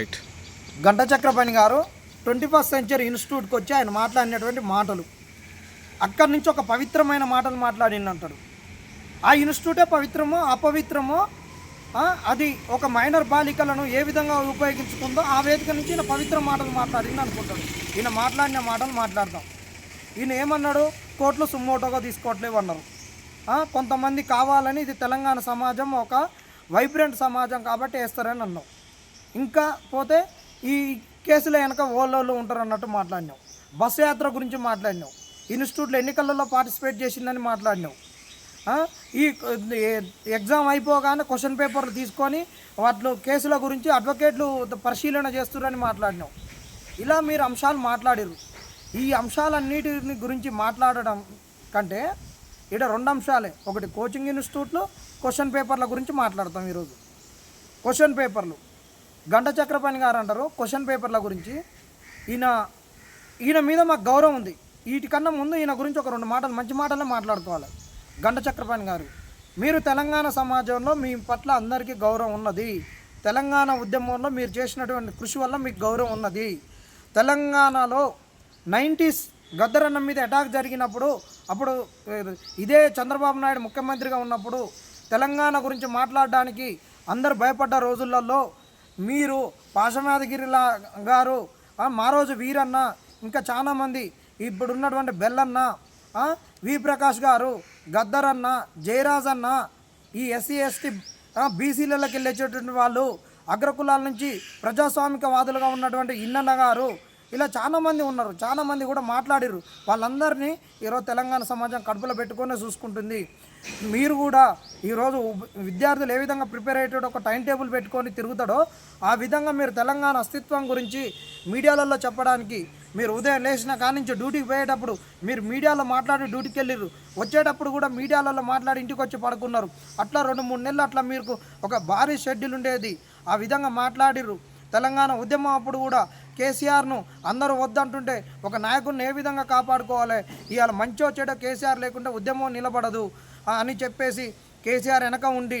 Right గంట చక్రపాణి గారు twenty first century ఇన్స్టిట్యూట్కి వచ్చి ఆయన మాట్లాడినటువంటి మాటలు. అక్కడి నుంచి ఒక పవిత్రమైన మాటలు మాట్లాడిందంటాడు ఆ ఇన్స్టిట్యూటే పవిత్రమో అపవిత్రమో అది ఒక మైనర్ బాలికలను ఏ విధంగా ఉపయోగించుకుందో ఆ వేదిక నుంచి ఈయన పవిత్ర మాటలు మాట్లాడింది అనుకుంటాడు. ఈయన మాట్లాడిన మాటలు మాట్లాడదాం. ఈయన ఏమన్నాడు? కోట్లు సుమ్మోటోగా తీసుకోవట్లేవు అన్నారు. కొంతమంది కావాలని ఇది తెలంగాణ సమాజం ఒక వైబ్రెంట్ సమాజం కాబట్టి వేస్తారని అన్నాం. ఇంకా పోతే ఈ కేసుల వెనక ఓళ్ళోళ్ళు ఉంటారు అన్నట్టు మాట్లాడినావు బస్సు యాత్ర గురించి మాట్లాడినావు ఇన్స్టిట్యూట్లో ఎన్నికలలో పార్టిసిపేట్ చేసిందని మాట్లాడినావు ఈ ఎగ్జామ్ అయిపోగానే క్వశ్చన్ పేపర్లు తీసుకొని వాటిలో కేసుల గురించి అడ్వకేట్లు పరిశీలన చేస్తున్నారని మాట్లాడినావు ఇలా మీరు అంశాలు మాట్లాడారు ఈ అంశాలన్నిటిని గురించి మాట్లాడడం కంటే ఇక్కడ రెండు అంశాలే. ఒకటి కోచింగ్ ఇన్స్టిట్యూట్లు క్వశ్చన్ పేపర్ల గురించి మాట్లాడతాం ఈరోజు. క్వశ్చన్ పేపర్లు. గంట చక్రపాణి గారు అంటారు క్వశ్చన్ పేపర్ల గురించి. ఈయన ఈయన మీద మాకు గౌరవం ఉంది. వీటికన్నా ముందు ఈయన గురించి ఒక రెండు మాటలు మంచి మాటలే మాట్లాడుకోవాలి. గంట చక్రపాణి గారు మీరు తెలంగాణ సమాజంలో మీ పట్ల అందరికీ గౌరవం ఉన్నది. తెలంగాణ ఉద్యమంలో మీరు చేసినటువంటి కృషి వల్ల మీకు గౌరవం ఉన్నది. తెలంగాణలో నైంటీస్ గద్దరన్న మీద అటాక్ జరిగినప్పుడు అప్పుడు ఇదే చంద్రబాబు నాయుడు ముఖ్యమంత్రిగా ఉన్నప్పుడు తెలంగాణ గురించి మాట్లాడడానికి అందరు భయపడ్డ రోజులలో మీరు పాశమాదగిరిలా గారు మారోజు వీరన్న ఇంకా చాలామంది ఇప్పుడు ఉన్నటువంటి బెల్లన్న వి ప్రకాష్ గారు గద్దరన్న జయరాజ్ అన్న ఈ ఎస్సీ ఎస్టీ బీసీలకి వెళ్ళేటటువంటి వాళ్ళు అగ్రకులాల నుంచి ప్రజాస్వామికవాదులుగా ఉన్నటువంటి ఇన్నన్న గారు ఇలా చాలామంది ఉన్నారు చాలామంది కూడా మాట్లాడిరు వాళ్ళందరినీ ఈరోజు తెలంగాణ సమాజం కడుపులో పెట్టుకొని చూసుకుంటుంది. మీరు కూడా ఈరోజు విద్యార్థులు ఏ విధంగా ప్రిపేర్ అయ్యేటో ఒక టైం టేబుల్ పెట్టుకొని తిరుగుతాడో ఆ విధంగా మీరు తెలంగాణ అస్తిత్వం గురించి మీడియాలలో చెప్పడానికి మీరు ఉదయం లేచిన కాడి నుంచి డ్యూటీకి పోయేటప్పుడు మీరు మీడియాలో మాట్లాడి డ్యూటీకి వెళ్ళిర్రు. వచ్చేటప్పుడు కూడా మీడియాలలో మాట్లాడి ఇంటికి వచ్చి పడుకున్నారు. అట్లా రెండు మూడు నెలలు అట్లా మీకు ఒక భారీ షెడ్యూల్ ఉండేది. ఆ విధంగా మాట్లాడిర్రు. తెలంగాణ ఉద్యమం అప్పుడు కూడా కేసీఆర్ను అందరూ వద్దంటుంటే ఒక నాయకుడిని ఏ విధంగా కాపాడుకోవాలి? ఇవాళ మంచో చెడో కేసీఆర్ లేకుంటే ఉద్యమం నిలబడదు అని చెప్పేసి కేసీఆర్ వెనక ఉండి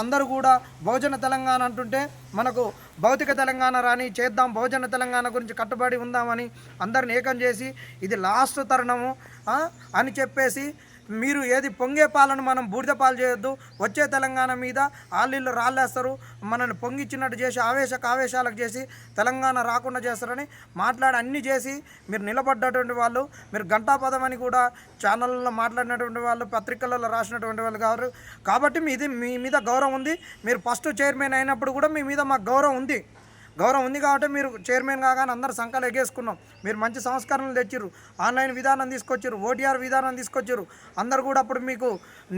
అందరూ కూడా బహుజన తెలంగాణ అంటుంటే మనకు భౌతిక తెలంగాణ రాని చేద్దాం బహుజన తెలంగాణ గురించి కట్టుబడి ఉందామని అందరిని ఏకం చేసి ఇది లాస్ట్ తరుణము అని చెప్పేసి మీరు ఏది పొంగే పాలను మనం బూడిద పాలు చేయొద్దు. వచ్చే తెలంగాణ మీద ఆళ్ళిళ్ళు రాళ్ళేస్తారు. మనల్ని పొంగిచ్చినట్టు చేసి ఆవేశ ఆవేశాలకు చేసి తెలంగాణ రాకుండా చేస్తారని మాట్లాడి అన్నీ చేసి మీరు నిలబడ్డటువంటి వాళ్ళు మీరు గంటాపదం అని కూడా ఛానళ్ళలో మాట్లాడినటువంటి వాళ్ళు పత్రికలలో రాసినటువంటి వాళ్ళు కాదు కాబట్టి మీది మీ మీద గౌరవం ఉంది. మీరు ఫస్ట్ చైర్మన్ అయినప్పుడు కూడా మీ మీద మాకు గౌరవం ఉంది. గౌరవం ఉంది కాబట్టి మీరు చైర్మన్ కాగానే అందరు సంఖలు ఎగేసుకున్నాం. మీరు మంచి సంస్కరణలు తెచ్చిర్రు. ఆన్లైన్ విధానం తీసుకొచ్చారు ఓటీఆర్ విధానం తీసుకొచ్చారు అందరు కూడా అప్పుడు మీకు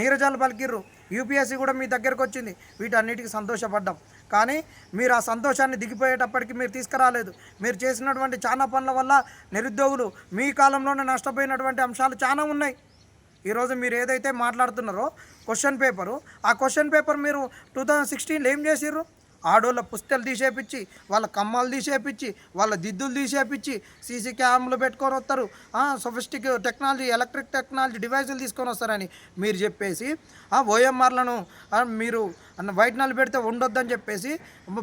నీరజాలు పలికిర్రు. యూపీఎస్సీ కూడా మీ దగ్గరకు వచ్చింది. వీటన్నిటికీ సంతోషపడ్డాం. కానీ మీరు ఆ సంతోషాన్ని దిగిపోయేటప్పటికి మీరు తీసుకురాలేదు. మీరు చేసినటువంటి చాలా పనుల వల్ల నిరుద్యోగులు మీ కాలంలోనే నష్టపోయినటువంటి అంశాలు చాలా ఉన్నాయి. ఈరోజు మీరు ఏదైతే మాట్లాడుతున్నారో క్వశ్చన్ పేపరు ఆ క్వశ్చన్ పేపర్ మీరు టూ థౌజండ్ సిక్స్టీన్లో ఏం చేసిర్రు? ఆడోళ్ళ పుస్తలు తీసేపించి వాళ్ళ కమ్మాలు తీసేపించి వాళ్ళ దిద్దులు తీసేపించి సీసీ క్యామ్లు పెట్టుకొని వస్తారు. సొఫిస్టిక్ టెక్నాలజీ ఎలక్ట్రిక్ టెక్నాలజీ డివైజులు తీసుకొని వస్తారని మీరు చెప్పేసి ఆ ఓఎంఆర్లను మీరు అన్న వైట్ పెడితే ఉండొద్దని చెప్పేసి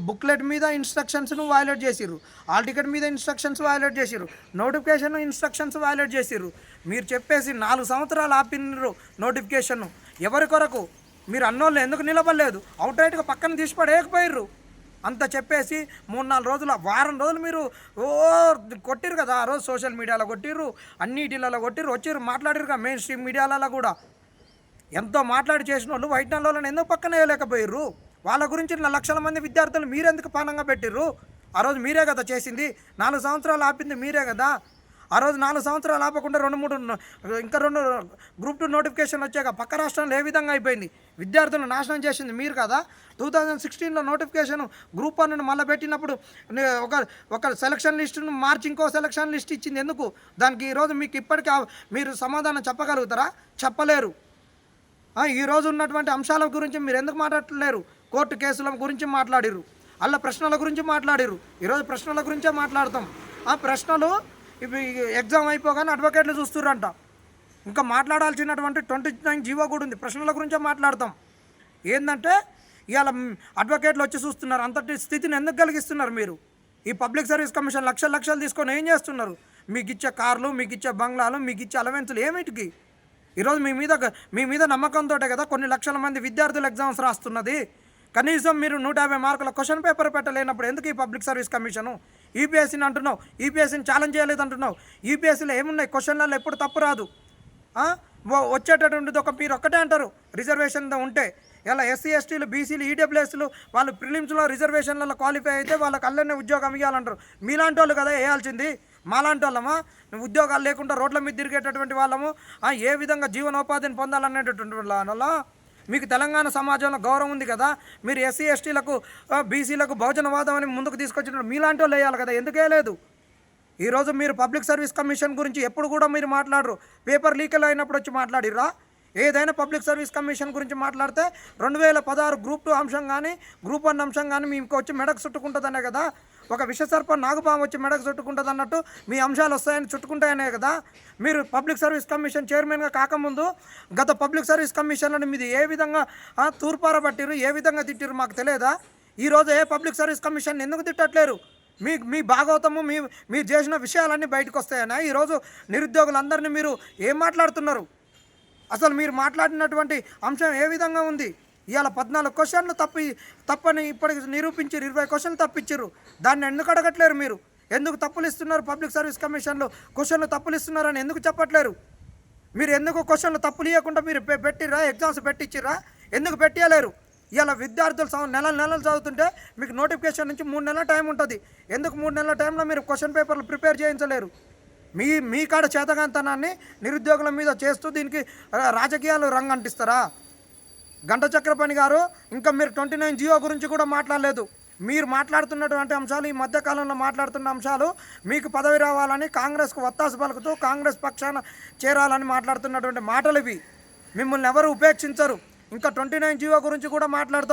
బుక్లెట్ మీద ఇన్స్ట్రక్షన్స్ను వైలేట్ చేసిర్రు. ఆల్ టికెట్ మీద ఇన్స్ట్రక్షన్స్ వైలేట్ చేసిర్రు. నోటిఫికేషన్ ఇన్స్ట్రక్షన్స్ వైలేట్ చేసిర్రు. మీరు చెప్పేసి నాలుగు సంవత్సరాలు ఆపినరు నోటిఫికేషన్ ఎవరి కొరకు? మీరు అన్నోళ్ళు ఎందుకు నిలబడలేదు? అవుట్ రైట్గా పక్కన తీసి పడేయకపోయారు అంత చెప్పేసి మూడు నాలుగు రోజులు వారం రోజులు మీరు ఓ కొట్టిరు కదా ఆ రోజు సోషల్ మీడియాలో కొట్టిర్రు అన్నిటిలలో కొట్టిర్రు వచ్చిర్రు మాట్లాడిరు కదా మెయిన్ స్ట్రీమ్ మీడియాలలో కూడా. ఎంతో మాట్లాడి చేసిన వాళ్ళు వైట్ నల్లోలను ఎందుకు పక్కన వేయలేకపోయారు వాళ్ళ గురించి నా లక్షల మంది విద్యార్థులు మీరెందుకు పానంగా పెట్టిర్రు? ఆ రోజు మీరే కదా చేసింది నాలుగు సంవత్సరాలు ఆపింది మీరే కదా. ఆ రోజు నాలుగు సంవత్సరాలు ఆపకుండా రెండు మూడు ఇంకా రెండు గ్రూప్ టూ నోటిఫికేషన్ వచ్చాక పక్క రాష్ట్రంలో ఏ విధంగా అయిపోయింది? విద్యార్థులను నాశనం చేసింది మీరు కదా? టూ థౌజండ్ సిక్స్టీన్లో నోటిఫికేషన్ గ్రూప్ వన్ మళ్ళీ పెట్టినప్పుడు ఒక ఒక సెలక్షన్ లిస్టును మార్చి ఇంకో సెలక్షన్ లిస్ట్ ఇచ్చింది ఎందుకు? దానికి ఈరోజు మీకు ఇప్పటికీ ఆ- మీరు సమాధానం చెప్పగలుగుతారా? చెప్పలేరు. ఈరోజు ఉన్నటువంటి అంశాల గురించి మీరు ఎందుకు మాట్లాడలేరు కోర్టు కేసుల గురించి మాట్లాడిరు అలా ప్రశ్నల గురించి మాట్లాడిరు ఈరోజు ప్రశ్నల గురించే మాట్లాడతాం. ఆ ప్రశ్నలు ఇప్పుడు ఎగ్జామ్ అయిపోగానే అడ్వకేట్లు చూస్తుర్రంట. ఇంకా మాట్లాడాల్సినటువంటి ట్వంటీ నైన్ జీవో కూడా ఉంది. ప్రశ్నల గురించే మాట్లాడతాం. ఏంటంటే ఇవాళ అడ్వకేట్లు వచ్చి చూస్తున్నారు. అంతటి స్థితిని ఎందుకు కలిగిస్తున్నారు మీరు? ఈ పబ్లిక్ సర్వీస్ కమిషన్ లక్షల లక్షలు తీసుకొని ఏం చేస్తున్నారు? మీకు ఇచ్చే కార్లు మీకు ఇచ్చే బంగ్లాలు మీకు ఇచ్చే అలవెన్సులు ఏమిటికి? ఈరోజు మీ మీద మీ మీద నమ్మకంతో కదా కొన్ని లక్షల మంది విద్యార్థులు ఎగ్జామ్స్ రాస్తున్నది. కనీసం మీరు నూట యాభై మార్కుల క్వశ్చన్ పేపర్ పెట్టలేనప్పుడు ఎందుకు ఈ పబ్లిక్ సర్వీస్ కమిషను? ఈపీఎస్సీని అంటున్నావు ఈపీఎస్సీని ఛాలెంజ్ చేయలేదు అంటున్నావు ఈపీఎస్సీలో ఏమున్నాయి? క్వశ్చన్లలో ఎప్పుడు తప్పు రాదు. వచ్చేటటువంటిది ఒక మీరు ఒక్కటే అంటారు రిజర్వేషన్ ఉంటే. ఇలా ఎస్సీ ఎస్టీలు బీసీలు ఈడబ్ల్యూఎస్లు వాళ్ళు ప్రిలిమ్స్లో రిజర్వేషన్లలో క్వాలిఫై అయితే వాళ్ళకి అల్లనే ఉద్యోగం ఇవ్వాలంటారు మీలాంటి వాళ్ళు కదా వేయాల్సింది? మాలాంటి వాళ్ళమా? ఉద్యోగాలు లేకుండా రోడ్ల మీద తిరిగేటటువంటి వాళ్ళము? ఏ విధంగా జీవనోపాధిని పొందాలనేటటువంటి వాళ్ళ మీకు తెలంగాణ సమాజంలో గౌరవం ఉంది కదా మీరు ఎస్సీ ఎస్టీలకు బీసీలకు బహుజనవాదం అని ముందుకు తీసుకొచ్చిన మీలాంటి వాళ్ళు వేయాలి కదా ఎందుకే లేదు? ఈరోజు మీరు పబ్లిక్ సర్వీస్ కమిషన్ గురించి ఎప్పుడు కూడా మీరు మాట్లాడరు. పేపర్ లీకల్ అయినప్పుడు వచ్చి మాట్లాడిరా ఏదైనా పబ్లిక్ సర్వీస్ కమిషన్ గురించి మాట్లాడితే రెండు వేల పదహారు గ్రూప్ టూ అంశం కానీ గ్రూప్ వన్ అంశం కానీ మీకు వచ్చి మెడకు చుట్టుకుంటుందనే కదా? ఒక విషసర్ప నాగుపాము వచ్చి మెడకు చుట్టుకుంటుంది అన్నట్టు మీ అంశాలు వస్తాయని చుట్టుకుంటాయనే కదా? మీరు పబ్లిక్ సర్వీస్ కమిషన్ చైర్మన్గా కాకముందు గత పబ్లిక్ సర్వీస్ కమిషన్లను మీది ఏ విధంగా తూర్పారబట్టిరు ఏ విధంగా తిట్టిరు మాకు తెలియదా? ఈరోజు ఏ పబ్లిక్ సర్వీస్ కమిషన్ ఎందుకు తిట్టట్లేరు? మీ మీ భాగవతము మీ మీరు చేసిన విషయాలన్నీ బయటకు వస్తాయనా ఈరోజు నిరుద్యోగులందరినీ మీరు ఏం మాట్లాడుతున్నారు? అసలు మీరు మాట్లాడినటువంటి అంశం ఏ విధంగా ఉంది? ఇవాళ పద్నాలుగు క్వశ్చన్లు తప్పి తప్పని ఇప్పటికి నిరూపించారు ఇరవై క్వశ్చన్లు తప్పించారు దాన్ని ఎందుకు అడగట్లేరు మీరు? ఎందుకు తప్పులు ఇస్తున్నారు పబ్లిక్ సర్వీస్ కమిషన్లో? క్వశ్చన్లు తప్పులు ఇస్తున్నారని ఎందుకు చెప్పట్లేరు? మీరు ఎందుకు క్వశ్చన్లు తప్పులు ఇవ్వకుండా మీరు పెట్టిరా ఎగ్జామ్స్ పెట్టించిరా ఎందుకు పెట్టలేరు ఇలా విద్యార్థులు సం- నెలలు నెలలు చదువుతుంటే మీకు నోటిఫికేషన్ నుంచి మూడు నెలల టైం ఉంటుంది. ఎందుకు మూడు నెలల టైంలో మీరు క్వశ్చన్ పేపర్లు ప్రిపేర్ చేయించలేరు? మీ మీ కాడ చేతగాంతనాన్ని నిరుద్యోగుల మీద చేస్తూ దీనికి రాజకీయాలు రంగు అంటిస్తారా గంట చక్రపాణి గారు ఇంకా మీరు ట్వంటీ నైన్ జియో గురించి కూడా మాట్లాడలేదు. మీరు మాట్లాడుతున్నటువంటి అంశాలు ఈ మధ్యకాలంలో మాట్లాడుతున్న అంశాలు మీకు పదవి రావాలని కాంగ్రెస్కు వత్తాసు పలుకుతూ కాంగ్రెస్ పక్షాన చేరాలని మాట్లాడుతున్నటువంటి మాటలు ఇవి. మిమ్మల్ని ఎవరు ఉపేక్షించరు. ఇంకా ట్వంటీ నైన్ జియో గురించి కూడా మాట్లాడతాం